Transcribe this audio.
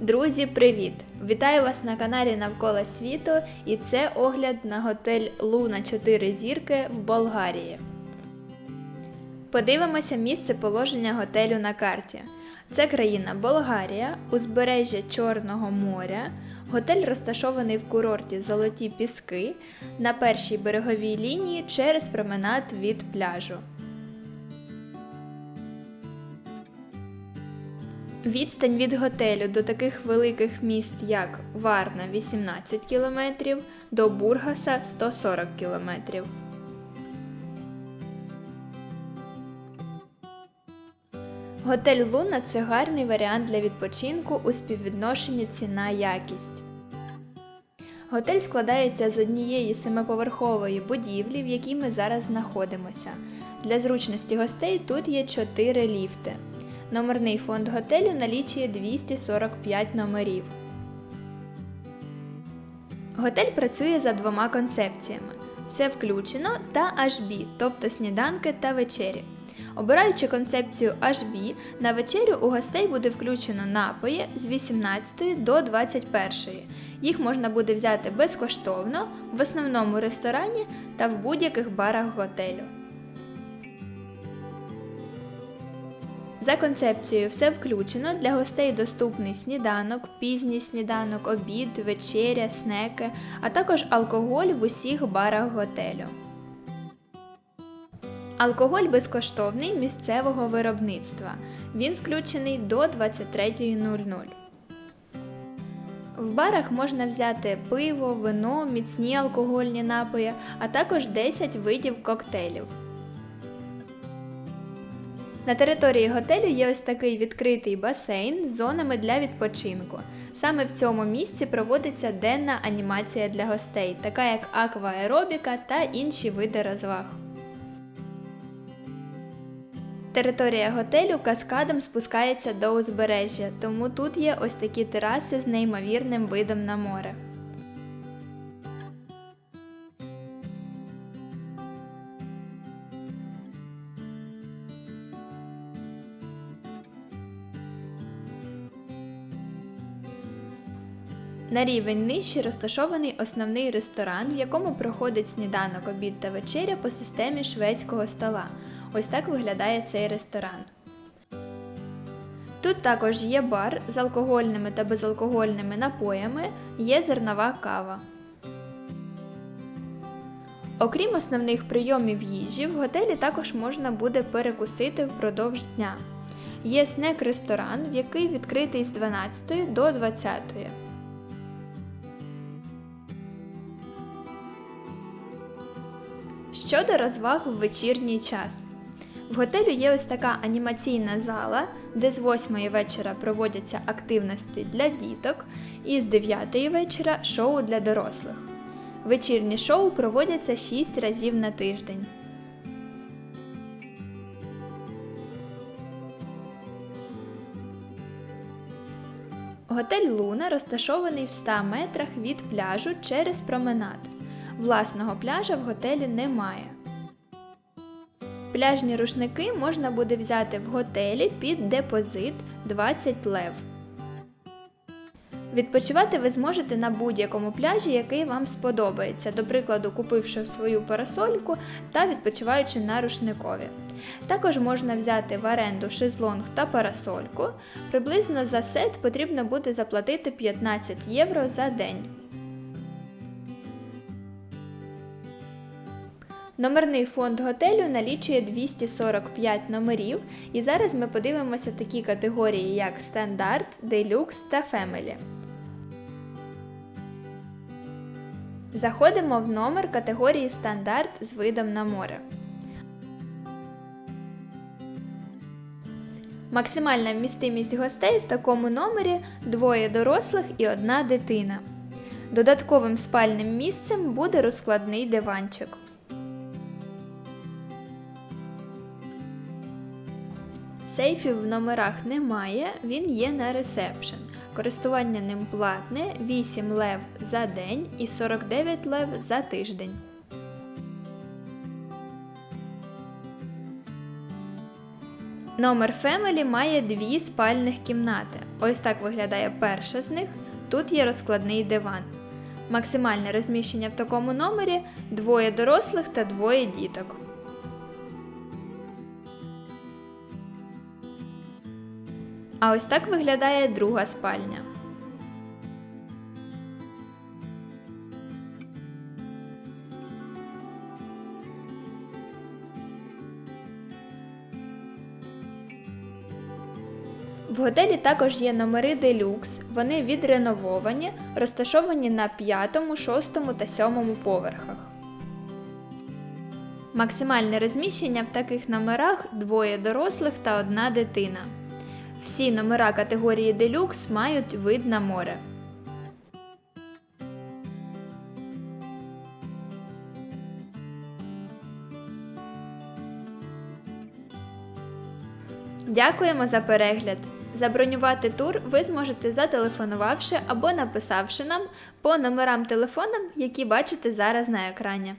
Друзі, привіт! Вітаю вас на каналі Навколо світу і це огляд на готель Луна 4 зірки в Болгарії. Подивимося місце положення готелю на карті. Це країна Болгарія, узбережжя Чорного моря. Готель розташований в курорті Золоті Піски на першій береговій лінії через променад від пляжу. Відстань від готелю до таких великих міст, як Варна 18 км, до Бургаса 140 км. Готель Луна це гарний варіант для відпочинку у співвідношенні ціна-якість. Готель складається з однієї семиповерхової будівлі, в якій ми зараз знаходимося. Для зручності гостей тут є 4 ліфти. Номерний фонд готелю налічує 245 номерів. Готель працює за двома концепціями: все включено та HB, тобто сніданки та вечері. Обираючи концепцію HB, на вечерю у гостей буде включено напої з 18 до 21. Їх можна буде взяти безкоштовно в основному ресторані та в будь-яких барах готелю. За концепцією все включено для гостей доступний сніданок, пізній сніданок, обід, вечеря, снеки, а також алкоголь в усіх барах готелю. Алкоголь безкоштовний місцевого виробництва. Він включений до 23.00. В барах можна взяти пиво, вино, міцні алкогольні напої, а також 10 видів коктейлів. На території готелю є ось такий відкритий басейн з зонами для відпочинку. Саме в цьому місці проводиться денна анімація для гостей, така як акваеробіка та інші види розваг. Територія готелю каскадом спускається до узбережжя, тому тут є ось такі тераси з неймовірним видом на море. На рівень нижче розташований основний ресторан, в якому проходить сніданок, обід та вечеря по системі шведського стола. Ось так виглядає цей ресторан. Тут також є бар з алкогольними та безалкогольними напоями, є зернова кава. Окрім основних прийомів їжі, в готелі також можна буде перекусити впродовж дня. Є снек-ресторан, в який відкритий з 12 до 20. Щодо розваг в вечірній час. В готелю є ось така анімаційна зала, де з 8 вечора проводяться активності для діток, і з 9 вечора шоу для дорослих. Вечірні шоу проводяться 6 разів на тиждень. Готель Луна розташований в 100 метрах від пляжу через променад. Власного пляжа в готелі немає. Пляжні рушники можна буде взяти в готелі під депозит 20 лев. Відпочивати ви зможете на будь-якому пляжі, який вам сподобається, до прикладу, купивши свою парасольку та відпочиваючи на рушникові. Також можна взяти в оренду шезлонг та парасольку. Приблизно за сет потрібно буде заплатити 15 євро за день. Номерний фонд готелю налічує 245 номерів, і зараз ми подивимося такі категорії, як стандарт, делюкс та фемелі. Заходимо в номер категорії стандарт з видом на море. Максимальна вмістимість гостей в такому номері двоє дорослих і одна дитина. Додатковим спальним місцем буде розкладний диванчик. Сейфів в номерах немає, він є на ресепшн. Користування ним платне 8 лев за день і 49 лев за тиждень. Номер Family має дві спальних кімнати. Ось так виглядає перша з них. Тут є розкладний диван. Максимальне розміщення в такому номері двоє дорослих та двоє діток. А ось так виглядає друга спальня. В готелі також є номери делюкс. Вони відренововані, розташовані на п'ятому, шостому та сьомому поверхах. Максимальне розміщення в таких номерах двоє дорослих та одна дитина. Всі номера категорії делюкс мають вид на море. Дякуємо за перегляд! Забронювати тур ви зможете зателефонувавши або написавши нам по номерам телефонам, які бачите зараз на екрані.